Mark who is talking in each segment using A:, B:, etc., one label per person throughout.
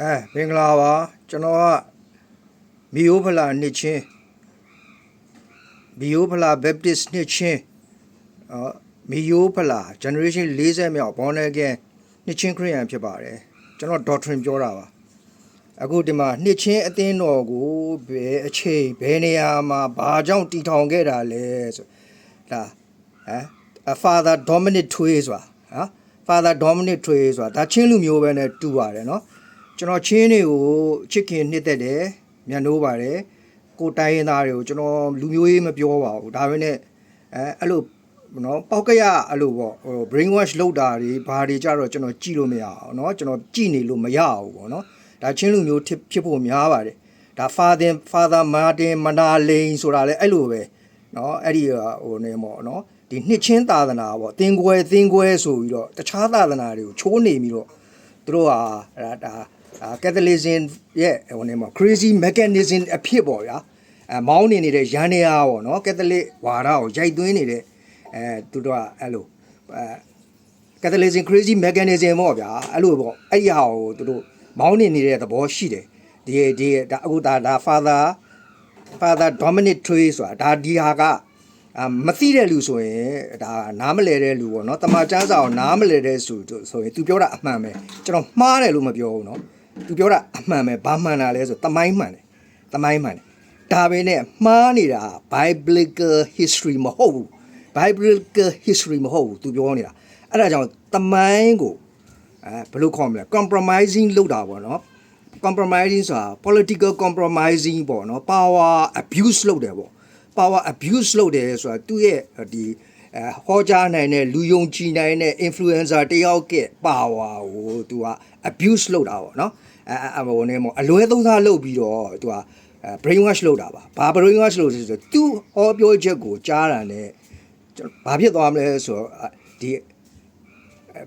A: အဲမင်္ဂလာပါကျွန်တော်ကမီယိုဖလာနှစ်ချင်းမီယိုဖလာဘက်ပတစ်နှစ်ချင်းအော်မီယိုဖလာ generation 40မြောက် born again နှစ်ချင်းခရိယန်ဖြစ်ပါတယ်ကျွန်တော် doctrine ပြောတာပါအခုဒီမှာနှစ်ချင်းအသင်းတော်ကိုဘယ်အချိန်ဘယ်နေရာမှာဘာကြောင့်တည်ထောင်ခဲ့တာလဲဆိုဒါဟမ် a father dominic tway ဆိုတာဟာ father dominic tway ဆိုတာဒါချင်းလူမျိုးပဲနဲ့တူပါတယ်เนาะ ကျွန်တော်ချင်းတွေကိုချစ်ခင်နှစ်သက်တယ်မြတ်နိုးပါတယ်ကိုတိုင်းရင်းသားတွေကိုကျွန်တော်လူမျိုးရေးမပြောပါဘူးဒါပဲနဲ့အဲအဲ့လိုနော်ပောက်ကရအဲ့လိုပေါ့ဟို brain wash လောက်တာတွေဘာတွေကြတော့ကျွန်တော်ကြည့်လို့မရအောင်နော်ကျွန်တော်ကြည့်နေလို့မရဘူးပေါ့နော်ဒါချင်းလူမျိုးဖြစ်ဖို့များပါတယ်ဒါ father father martin manalin ဆိုတာလဲအဲ့လိုပဲနော်အဲ့ဒီဟိုနေပေါ့နော်ဒီနှစ်ချင်းသာသနာပေါ့သင်္ကွယ်သင်္ကွယ်ဆိုပြီးတော့တခြားသာသနာတွေကိုချိုးနေပြီးတော့သူတို့ဟာဒါ ဒါအာ Catholicism ရဲ့ဟိုနေမှာ crazy mechanism အဖြစ်ပေါ့ဗျာအဲမောင်းနေနေတဲ့ရန်နေအားပေါ့နော် Catholic ဝါဒကိုရိုက်သွင်းနေတဲ့အဲသူတို့ကအဲ့လိုအဲ Catholicism crazy mechanism ပေါ့ဗျာအဲ့လိုပေါ့အဲ့ဒီဟာကိုသူတို့မောင်းနေနေတဲ့သဘောရှိတယ်ဒီဒီဒါအခုဒါဒါ father father dominic tree ဆိုတာဒါဒီဟာကအာမသိတဲ့လူဆိုရင်ဒါနားမလဲတဲ့လူပေါ့နော်တမန်ကျမ်းစာကိုနားမလဲတဲ့ဆိုဆိုရင် तू ပြောတာအမှန်ပဲကျွန်တော်မှားတယ်လို့မပြောဘူးနော် तू ပြောတာအမှန်ပဲဘာမှန်တာလဲဆိုတမိုင်းမှန်တယ်တမိုင်းမှန်တယ်ဒါပဲနဲ့မှားနေတာ biblical history မဟုတ်ဘူး biblical history မဟုတ်ဘူး तू ပြောနေတာအဲ့ဒါကြောင့်တမိုင်းကိုအဲဘယ်လိုခေါ်မလဲ compromising လုပ်တာပေါ့နော် compromising ဆိုတာ political compromising ပေါ့နော် power abuse လုပ်တယ်ပေါ့ power abuse လုပ်တယ်ဆိုတာသူ့ရဲ့ဒီ အဲဟောကြားနိုင်တဲ့လူယုံကြည်နိုင်တဲ့ influencer တယောက်က power ကိုသူက abuse လုပ်တာပေါ့နော်အဲအဲဟိုနေမို့အလွဲသုံးစားလုပ်ပြီးတော့သူကအဲ brain wash လုပ်တာပါဘာ brain wash လုပ်လဲဆိုတော့သူဟောပြောချက်ကိုကြားတာ ਨੇ ဘာဖြစ်သွားမလဲဆိုတော့ဒီ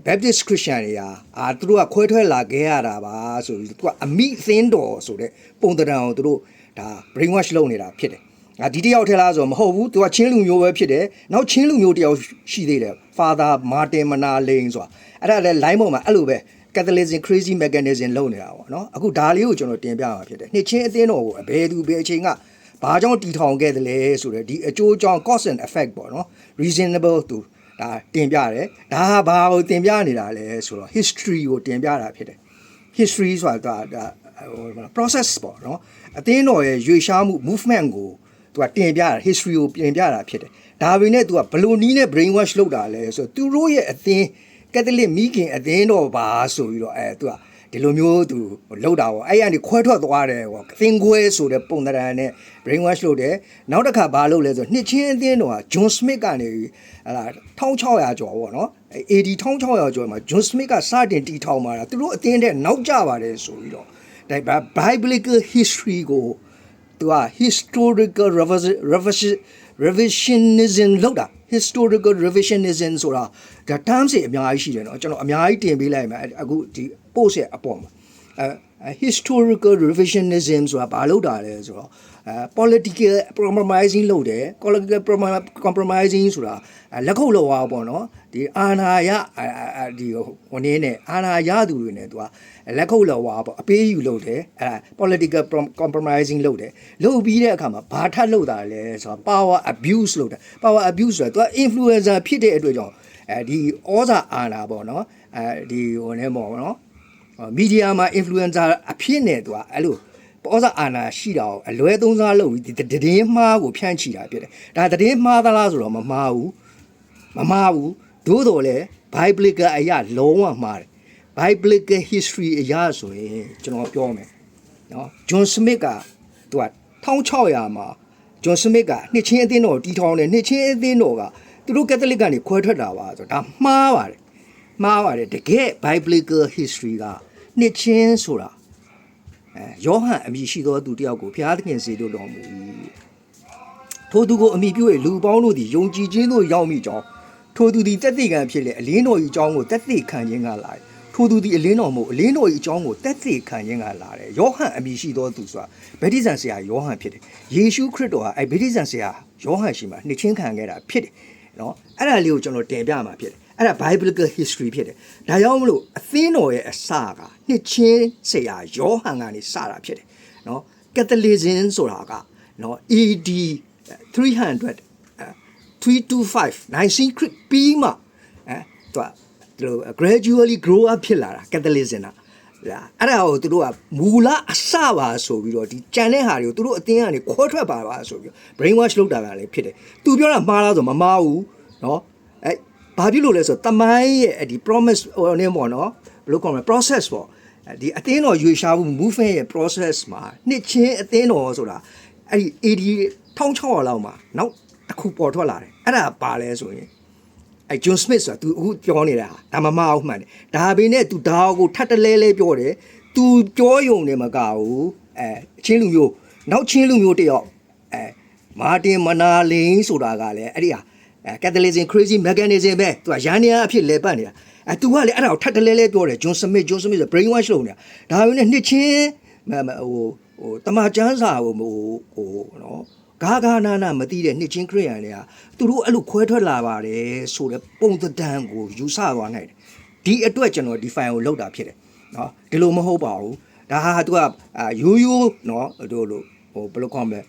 A: Baptist Christian တွေကအာသူတို့ကခွဲထွက်လာခဲ့ရတာပါဆိုပြီးသူကအမိသင်းတော်ဆိုတဲ့ပုံတံတန်ကိုသူတို့ဒါ brain wash လုပ်နေတာဖြစ်တယ်။ ငါဒီတယောက်ထဲလားဆိုတော့မဟုတ်ဘူးသူကချင်းလူမျိုးပဲဖြစ်တယ်။နောက်ချင်းလူမျိုးတယောက်ရှိသေးတယ် Father Martin Manalin ဆိုတာအဲ့ဒါလည်း line ပေါ်မှာအဲ့လိုပဲ Catholicism crazy mechanism လုပ်နေတာပေါ့နော်။အခုဒါလေးကိုကျွန်တော်တင်ပြမှာဖြစ်တယ်။နှစ်ချင်းအသင်းတော်ကိုအဘယ်သူဘယ်အချိန်ကဘာကြောင့်တီထောင်ခဲ့တယ်လဲဆိုတော့ဒီအကျိုးကြောင့် cause and effect ပေါ့နော် reasonable သူဒါတင်ပြတယ်ဒါဟာဘာကိုတင်ပြနေတာလဲဆိုတော့ history ကိုတင်ပြတာဖြစ်တယ် history ဆိုတာဒါဟို process ပေါ့နော်အသင်းတော်ရဲ့ရွေရှားမှု movement ကို သူကတင်ပြတာ history ကိုပြင်ပြတာဖြစ်တယ်ဒါပေမဲ့ तू ကဘလို့နီးနဲ့ brain wash လုပ်တာလဲဆိုတော့သူတို့ရဲ့အသင်းကက်သလစ်မိခင်အသင်းတော်ပါဆိုပြီးတော့အဲ तू ကဒီလိုမျိုးသူလောက်တာပေါ့အဲ့ရနေခွဲထွက်သွားတယ်ပေါ့သင်ခွဲဆိုတဲ့ပုံသဏ္ဍာန်နဲ့ brain wash လုပ်တယ်နောက်တစ်ခါဘာလုပ်လဲဆိုနှစ်ချင်းအသင်းတော်က John Smith ကနေဟလာ1600ကျော်ပေါ့နော် AD 1600ကျော်မှာ John Smith ကစတင်တည်ထောင်มาတာသူတို့အသင်းတဲ့နောက်ကျပါတယ်ဆိုပြီးတော့ဒါ biblical history ကို သူက historical revision revisionism လောက်တာ historical revisionism ဆိုတာဒါ terms တွေအများကြီးရှိတယ်เนาะကျွန်တော်အများကြီးတင်ပေးလိုက်မယ်အခုဒီ post ရဲ့အပေါ်မှာအဲ historical revisionism ဆိုတာဘာလို့တာလဲဆိုတော့အဲ political compromising လုပ်တယ် political compromising ဆိုတာလက်ခုပ်လောက်အောင်ပေါ့နော်ဒီအာဏာရဒီဟိုနည်းနဲ့အာဏာရသူတွေနဲ့သူကလက်ခုပ်လောက်အောင်ပေါ့အပေးယူလုပ်တယ်အဲ political compromising လုပ်တယ်လုပ်ပြီးတဲ့အခါမှာဘာထပ်လုပ်တာလဲဆိုတော့ power abuse လုပ်တယ် power abuse ဆိုတာသူက influencer ဖြစ်တဲ့အတွက်ကြောင့်အဲဒီဩဇာအာဏာပေါ့နော်အဲဒီဟိုနည်းပေါ့နော်မီဒီယာမှာ influencer အဖြစ်နဲ့သူကအဲ့လို ပေါ်စားအာဏာရှိတာကိုအလွဲသုံးစားလုပ်ပြီးဒီတည်င်းမှားကိုဖြန့်ချီတာဖြစ်တယ်ဒါတည်င်းမှားသလားဆိုတော့မမှားဘူးမမှားဘူးသို့တော်လဲ biblical အရာလုံးဝမှားတယ် biblical history အရာဆိုရင်ကျွန်တော်ပြောမယ်နော် John Smith ကသူက1600မှာ John Smith ကနှစ်ချင်းအသင်းတော်တီထောင်တယ်နှစ်ချင်းအသင်းတော်ကသူတို့ကက်သလစ်ကနေခွဲထွက်တာပါဆိုတော့ဒါမှားပါတယ်မှားပါတယ်တကယ် biblical history ကနှစ်ချင်းဆိုတာ အဲယောဟန်အမည်ရှိသောသူတယောက်ကိုဘုရားသခင်စေလို့တော်မူ၏ထိုသူကိုအမိပြု၍လူပေါင်းတို့သည်ယုံကြည်ခြင်းသို့ရောက်မိကြောင်းထိုသူသည်တက်သိကံဖြစ်လေအလင်းတော်၏အကြောင်းကိုတက်သိခံခြင်းကလာတယ်ထိုသူသည်အလင်းတော်မို့အလင်းတော်၏အကြောင်းကိုတက်သိခံခြင်းကလာတယ်ယောဟန်အမည်ရှိသောသူဆိုတာဗက်တိဇန်ဆရာယောဟန်ဖြစ်တယ်ယေရှုခရစ်တော်ဟာအဲဗက်တိဇန်ဆရာယောဟန်ရှိမှနှစ်ချင်းခံခဲ့တာဖြစ်တယ်နော်အဲ့ဒါလေးကိုကျွန်တော်တင်ပြမှာဖြစ်တယ် အဲ့ဒါ biblical history ဖြစ်တယ်ဒါကြောင့်မလို့အသင်းတော်ရဲ့အစကနှစ်ချင်းဆရာယောဟန်ကနေစတာဖြစ်တယ်နော် Catholicism ဆိုတာကနော် AD 300 325 19 Creek ပြီးမှအဲသူကဒီလို gradually grow up ဖြစ်လာတာ Catholicism ကလာအဲ့ဒါကိုသူတို့ကမူလအစပါဆိုပြီးတော့ဒီကြံတဲ့ဟာတွေကိုသူတို့အသင်းကနေခွဲထွက်ပါပါဆိုပြီးတော့ brain wash လုပ်တာကလည်းဖြစ်တယ်သူပြောတာမှားလားဆိုမမှားဘူးเนาะအဲ ဘာဖြစ်လို့လဲဆိုတော့တမိုင်းရဲ့အဲ့ဒီ promise ဟိုနေပေါ့နော်ဘယ်လိုခေါ်မလဲ process ပေါ့ဒီအသင်းတော်ရွေရှားမှု movement ရဲ့ process မှာနှစ်ချင်းအသင်းတော်ဆိုတာအဲ့ဒီ AD 1600လောက်မှာနောက်တစ်ခုပေါ်ထွက်လာတယ်အဲ့ဒါပါလဲဆိုရင်အဲဂျွန်စမစ်ဆိုတာ तू အခုပြောနေတာဒါမမအောင်မှန်တယ်ဒါပေမဲ့ तू ဒါကိုထပ်တလဲလဲပြောတယ် तू ပြောယုံနေမကဘူးအဲအချင်းလူမျိုးနောက်ချင်းလူမျိုးတယောက်အဲမာတင်မနာလင်းဆိုတာကလည်းအဲ့ဒီဟာ ကက်တလစ်ဇင် crazy mechanism ပဲသူကရန်နေရအဖြစ်လဲပတ်နေတာအဲသူကလည်းအဲ့ဒါကိုထပ်တလဲလဲပြောတယ်ဂျွန်စမစ်ဂျွန်စမစ်ဆို brain wash လုပ်နေတာဒါပေမဲ့နှစ်ချင်းဟိုဟိုတမချန်းစာဟိုဟိုနော်ဂါဂါနာနာမသိတဲ့နှစ်ချင်းခရိယန်တွေကသူတို့အဲ့လိုခွဲထွက်လာပါတယ်ဆိုတဲ့ပုံသဏ္ဍာန်ကိုယူဆသွားနိုင်တယ်ဒီအတွက်ကျွန်တော်ဒီ file ကိုလောက်တာဖြစ်တယ်နော်ဒီလိုမဟုတ်ပါဘူးဒါဟာသူကရိုးရိုးနော်တို့လို့ဟိုဘယ်လိုခေါ်မလဲ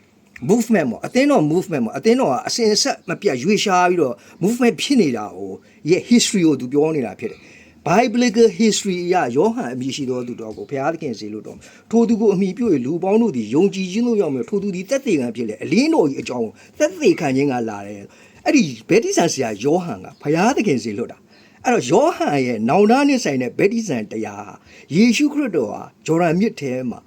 A: movement ပေါ့အသင်းတော် movement ပေါ့အသင်းတော်ကအစဉ်အဆက်မပြတ်ရွေ့ရှားပြီးတော့ movement ဖြစ်နေတာဟိုရဲ့ history ကိုသူပြောနေတာဖြစ်တယ် biblical history အရယောဟန်အမည်ရှိသောသူတော်ကိုဘုရားသခင်စေလို့တော်ထိုသူကိုအမိပြု၍လူပေါင်းတို့သည်ယုံကြည်ခြင်းတို့ရောက်မယ်ထိုသူသည်တက်သေးခံဖြစ်လေအလင်းတော်ကြီးအကြောင်းကိုတက်သေးခံခြင်းကလာတယ်အဲ့ဒီဗေတိဆန်ဆရာယောဟန်ကဘုရားသခင်စေလို့တာအဲ့တော့ယောဟန်ရဲ့နောင်တနဲ့ဆိုင်တဲ့ဗေတိဆန်တရားဟာယေရှုခရစ်တော်ဟာဂျော်ဒန်မြစ်ထဲမှာ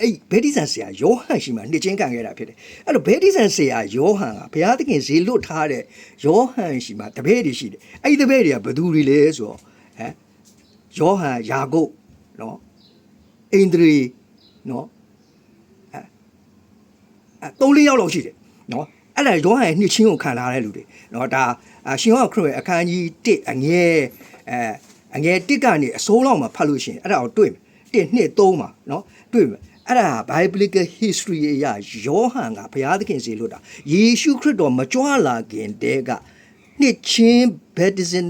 A: အဲ့ဗေတိဆန်ဆရာယောဟန်ရှိမှနှစ်ချင်းခံခဲ့တာဖြစ်တယ်အဲ့တော့ဗေတိဆန်ဆရာယောဟန်ကဘုရားသခင်ဇေလွတ်ထားတဲ့ယောဟန်ရှိမှတပည့်တွေရှိတယ်အဲ့ဒီတပည့်တွေကဘယ်သူတွေလဲဆိုတော့ဟမ်ယောဟန်ယာကုပ်နော်အိန္ဒြေနော်အဲအဲသုံးလေးယောက်လောက်ရှိတယ်နော်အဲ့ဒါယောဟန်ရဲ့နှစ်ချင်းကိုခံလာတဲ့လူတွေနော်ဒါအာရှင်ယောဟန်ခရစ်ရဲ့အခန်းကြီး1အငယ်အဲအငယ်1ကနေအစိုးလောက်မှာဖတ်လို့ရှိရင်အဲ့ဒါကိုတွေ့မယ်1 2 3မှာနော်တွေ့မယ် အဲ့ဒါ biblical history အရာယောဟန်ကဘုရားသခင်စီလို့တာယေရှုခရစ်တော်မကြွလာခင်တည်းကနှစ်ချင်း baptism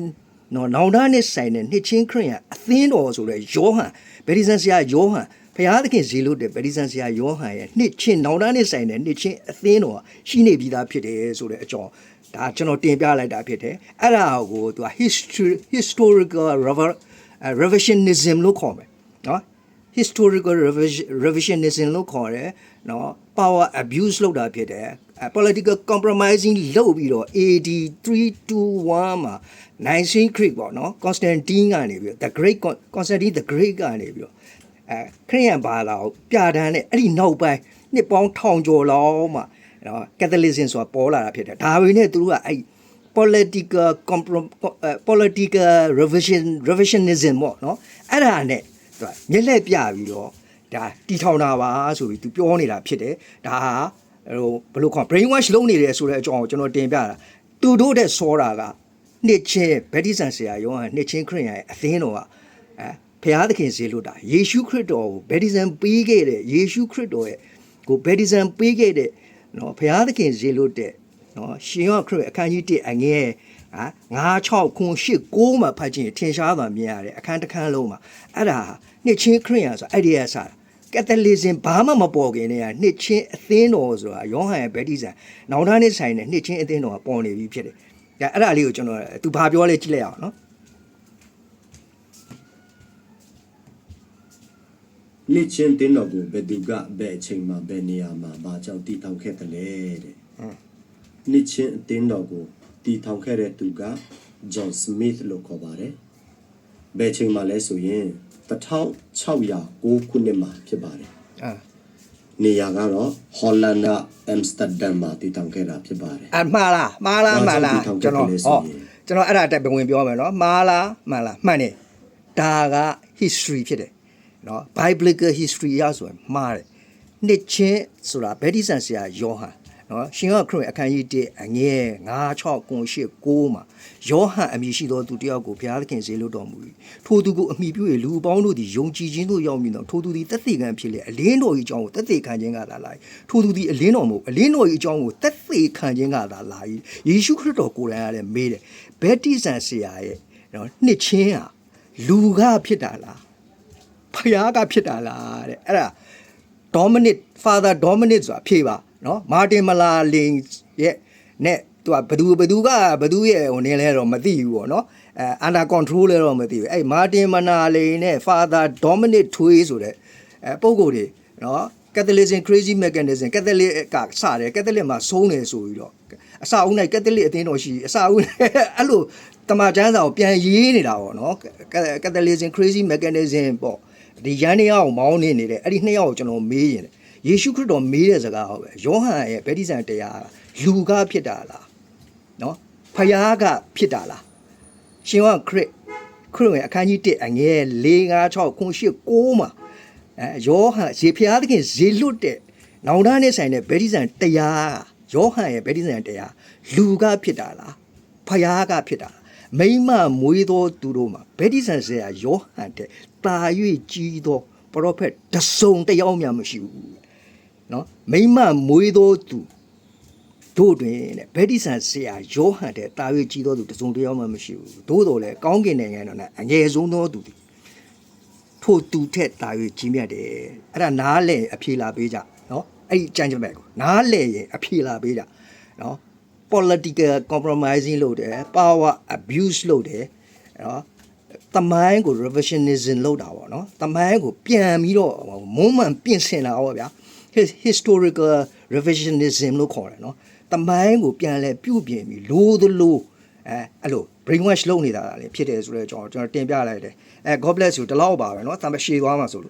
A: နော်နောင်တနဲ့ဆိုင်တဲ့နှစ်ချင်းခရစ်ယာန်အသင်းတော်ဆိုတဲ့ယောဟန်ဗေဒီဇန်ဆရာယောဟန်ဘုရားသခင်ဇေလို့တဲ့ဗေဒီဇန်ဆရာယောဟန်ရဲ့နှစ်ချင်းနောင်တနဲ့ဆိုင်တဲ့နှစ်ချင်းအသင်းတော်ရှိနေပြီးသားဖြစ်တယ်ဆိုတဲ့အကြောင်းဒါကျွန်တော်တင်ပြလိုက်တာဖြစ်တယ်အဲ့ဒါကိုသူက history historical rever- revisionism လို့ခေါ်မယ်နော် historical revision- revisionism လို့ခေါ်တယ်နော် power abuse လုပ်တာဖြစ်တယ်အဲ political compromising လုပ်ပြီးတော့ AD 321မှာ Nicene Creed ပေါ့နော် Constantine ကနေပြီးတော့ the great Con- Constantine the great ကနေပြီးတော့အဲခရစ်ယာန်ဘာသာကိုပြဋ္ဌာန်းတဲ့အဲ့ဒီနောက်ပိုင်းနှစ်ပေါင်းထောင်ကျော်လောက်မှနော် Catholicism ဆိုတာပေါ်လာတာဖြစ်တယ်ဒါပေမဲ့သူတို့ကအဲ့ political comprom uh, political revision revisionism ပေါ့နော်အဲ့ဒါနဲ့ သူကမျက်လှည့်ပြပြီးတော့ဒါတီထောင်တာပါဆိုပြီးသူပြောနေတာဖြစ်တယ်ဒါဟာဟိုဘယ်လိုခေါ် brain wash လုပ်နေတယ်ဆိုတဲ့အကြောင်းကိုကျွန်တော်တင်ပြတာသူတို့တဲ့စောတာကနှစ်ချင်းဗက်တိဆန်ဆရာယောဟန်နှစ်ချင်းခရစ်ယာန်ရဲ့အသင်းတော်ကအဲဖျားသခင်ဈေးလို့တာယေရှုခရစ်တော်ကိုဗက်တိဆန်ပေးခဲ့တဲ့ယေရှုခရစ်တော်ရဲ့ကိုဗက်တိဆန်ပေးခဲ့တဲ့နော်ဖျားသခင်ဈေးလို့တဲ့နော်ရှင်ရောခရစ်အခန်းကြီး1အငယ် ဟာ9 6ခု8 9မှာဖတ်ခြင်းထင်ရှားသွားမြင်ရတယ်အခန်းတစ်ခန်းလုံးမှာအဲ့ဒါနှစ်ချင်းခရစ်ယာန်ဆိုအဲ့ဒီရဆာကက်သလစ်စင်ဘာမှမပေါ်ခင်တည်းကနှစ်ချင်းအသင်းတော်ဆိုတာယောဟန်ရဲ့ဗက်တိဆန်နောင်တနဲ့ဆိုင်တဲ့နှစ်ချင်းအသင်းတော်ကပေါ်နေပြီဖြစ်တယ်ဒါအဲ့ဒါလေးကိုကျွန်တော်သူဘာပြောလဲကြည့်လိုက်အောင်နော်
B: နှစ်ချင်းတင်းတော်ကိုဘယ်သူကဘယ်အချိန်မှာဘယ်နေရာမှာဘာကြောင့်တည်ထောင်ခဲ့တယ်လဲတဲ့နှစ်ချင်းအတင်းတော်ကို တည်ထောင်ခဲ့တဲ့သူကဂျွန်စမစ်လို့ခေါ်ပါတယ်ဘယ်အချိန်မှာလဲဆိုရင်1609ခုနှစ်မှာဖြစ်ပါတယ်
A: အာ
B: နေရာကတော့ဟော်လန်ကအမ်စတာဒမ်မှာတည်ထောင်ခဲ့တာဖြစ်ပါတယ်
A: အမှားလားမှားလားမှန်လား
B: ဘာကြောင့်
A: ကျွန်တော်
B: ဒီထောင်ခဲ့လဲဆို
A: ဟော
B: ရင်
A: ကျွန်တော်အဲ့ဒါတက်ပဝင်ပြောမယ်နော်မှားလားမှန်လားမှန်တယ်ဒါက history ဖြစ်တယ်နော် biblical history ရဆိုရင်မှားတယ်နှစ်ချင်းဆိုတာဗက်ဒီဆန်ဆရာယောဟန် နော်ရှင်ဟခရစ်အခန်းကြီး1အငယ်9 6 9 8 9မှာယောဟန်အမည်ရှိသောသူတစ်ယောက်ကိုဘုရားသခင်ဇေလွတ်တော်မူ၏ထိုသူကိုအမိပြု၍လူအပေါင်းတို့သည်ယုံကြည်ခြင်းသို့ရောက်မည်သောထိုသူသည်တသက်ခံဖြစ်လေအလင်းတော်၏အကြောင်းကိုတသက်ခံခြင်းကသာလာ၏ထိုသူသည်အလင်းတော်မဟုတ်အလင်းတော်၏အကြောင်းကိုတသက်ခံခြင်းကသာလာ၏ယေရှုခရစ်တော်ကိုယ်တိုင်ကလည်းမေးတယ်ဘက်တိဆန်ဆရာရဲ့နော်နှစ်ချင်းဟာလူကဖြစ်တာလားဖယားကဖြစ်တာလားတဲ့အဲ့ဒါ Dominic Father Dominic ဆိုတာဖြေပါ နော်မာတင်မလာလင်ရဲ့နဲ့သူကဘသူဘသူကဘသူရဲ့ဟိုနေလဲတော့မသိဘူးပေါ့နော်အဲ under control လဲတော့မသိဘူးအဲ့မာတင်မနာလင်နဲ့ Father Dominic ထွေးဆိုတဲ့အဲပုံကိုယ်တွေနော် Catholicism crazy mechanism Catholic ကစတယ် Catholic မှာဆုံးတယ်ဆိုပြီးတော့အစာအုပ်နိုင် Catholic အသင်းတော်ရှိအစာအုပ်အဲ့လိုတမန်ကျမ်းစာကိုပြန်ရေးနေတာပေါ့နော် Catholicism crazy mechanism ပေါ့ဒီယန္တရားကိုမောင်းနေနေတဲ့အဲ့ဒီနှစ်ယောက်ကိုကျွန်တော်မေးရင်တ ယ်ယေရှုခရစ်တော်မေးတဲ့စကားဟောပဲယောဟန်ရဲ့ဗတ္တိဇံတရားကလူကဖြစ်တာလားနော်ဖယားကဖြစ်တာလားရှင်ယောဟန်ခရစ်ခရစ်ဝင်အခန်းကြီး1အငယ်4 5 6 9 8 9မှာအဲယောဟန်ရေဖျားသခင်ဇေလွတ်တဲ့နောင်တနဲ့ဆိုင်တဲ့ဗတ္တိဇံတရားယောဟန်ရဲ့ဗတ္တိဇံတရားလူကဖြစ်တာလားဖယားကဖြစ်တာလားမိမမွေးသောသူတို့မှာဗတ္တိဇံဆရာယောဟန်တဲ့တာ၍ကြီးသောပရောဖက်တစုံတစ်ယောက်မှမရှိဘူး နော်မိမမွေးသောသူတို့တွင်တဲ့ဗတ္တိဇံဆရာယောဟန်တဲ့တာ၍ကြီးသောသူတစုံတစ်ယောက်မှမရှိဘူးသို့တော်လည်းကောင်းကင်နိုင်ငံတော်၌အငယ်ဆုံးသောသူသည်ထိုသူထက်တာ၍ကြီးမြတ်တယ်အဲ့ဒါနားလဲအဖြေလာပေးကြနော်အဲ့ဒီကြမ်းကြမဲ့ကိုနားလဲရင်အဖြေလာပေးကြနော် political compromising လုပ်တယ် power abuse လုပ်တယ်နော်တမိုင်းကို revisionism လုပ်တာပေါ့နော်တမိုင်းကိုပြန်ပြီးတော့မုံမှန်ပြင်ဆင်တာပေါ့ဗျာ His- historical revisionism လို့ခေါ်တယ်နော်တမိုင်းကိုပြန်လဲပြုပြင်ပြီးလိုသလိုအဲအဲ့လို brainwash လုပ်နေတာလေဖြစ်တယ်ဆိုတော့ကျွန်တော်ကျွန်တော်တင်ပြလိုက်တယ်အဲ God bless you ဒီလောက်ပါပဲเนาะတမ်းရှည်သွားမှာဆိုလို့